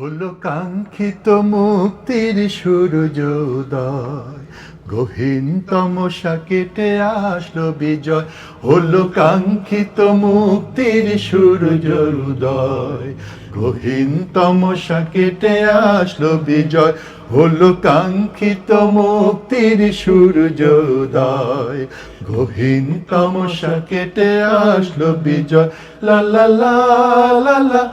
হলো কাঙ্ক্ষিত মুক্তির সূর্যোদয়। গহীনতম কেটে আসলো বিজয়। হলো কাঙ্ক্ষিত মুক্তির সূর্যোদয়। গহীনতম কেটে আসলো বিজয়। হলো কাঙ্ক্ষিত মুক্তির সূর্যোদয়। গহীনতম কেটে আসলো বিজয়। লা লা লা লা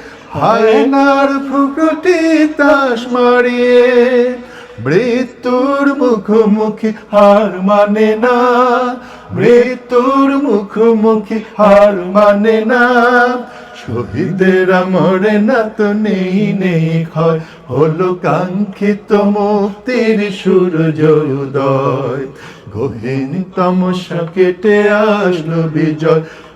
হায়নার ভ্রুকুটি তাস মারিয়ে, মৃত্যুর মুখোমুখি হার মানে না। মৃত্যুর মুখোমুখি হার মানে না। শহীদেরা মরে না তো নেই নেই ক্ষয়। হলো কাঙ্ক্ষিত মুক্তির সূর্যোদয়। গহীনতম কেটে আসলো বিজয়।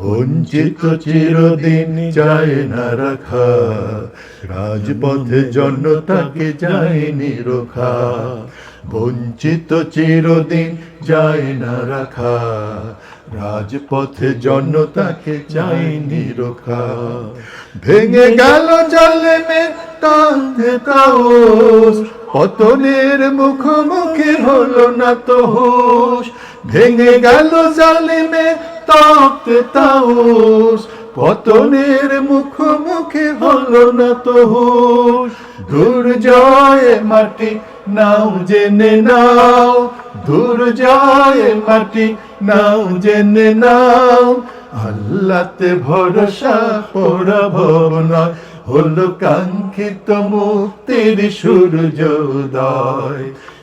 বঞ্চিত চিরদিন যায় না রাখা। রাজপথে জনতাকে যায়নি রোখা বঞ্চিত চিরদিন যায় না রাখা। রাজপথে জনতাকে যায়নি রোখা ভেঙে গেল জলে মে কাঁধে তাওস পতনের মুখোমুখি হলো না তো হুশ। ভেঙে গেল জালিমে তাপতে তাওস পতনের মুখোমুখি হলো না তো হুশ দুর্জয় মাটি নাও, জেনে নাও। দুর্জয় মাটি নাও, জেনে নাও। আল্লাতে ভরসা পরাভব নয়। হলো কাঙ্ক্ষিত মুক্তির সূর্যোদয়।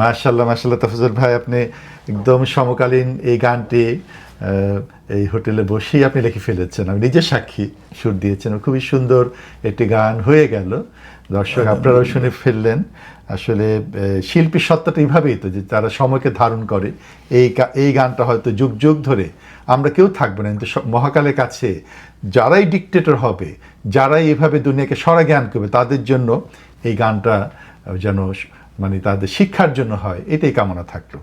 মাশাল্লাহ মাশাল্লাহ তফজুল ভাই, আপনি একদম সমকালীন এই গানটি এই হোটেলে বসেই আপনি লিখে ফেলেছেন। আমি নিজে সাক্ষী, সুর দিয়েছেন। খুবই সুন্দর একটি গান হয়ে গেল। দর্শক, আপনারাও শুনে ফেললেন। আসলে শিল্পী সত্তাটা এইভাবেই তো, যে তারা সময়কে ধারণ করে। এই এই গানটা হয়তো যুগ যুগ ধরে আমরা কেউ থাকব না। কিন্তু মহাকালের কাছে যারাই ডিকটেটর হবে যারাই এভাবে দুনিয়াকে সরা জ্ঞান করবে, তাদের জন্য এই গানটা যেন মানে তাদের শিক্ষার জন্য হয়, এটাই কামনা থাকল।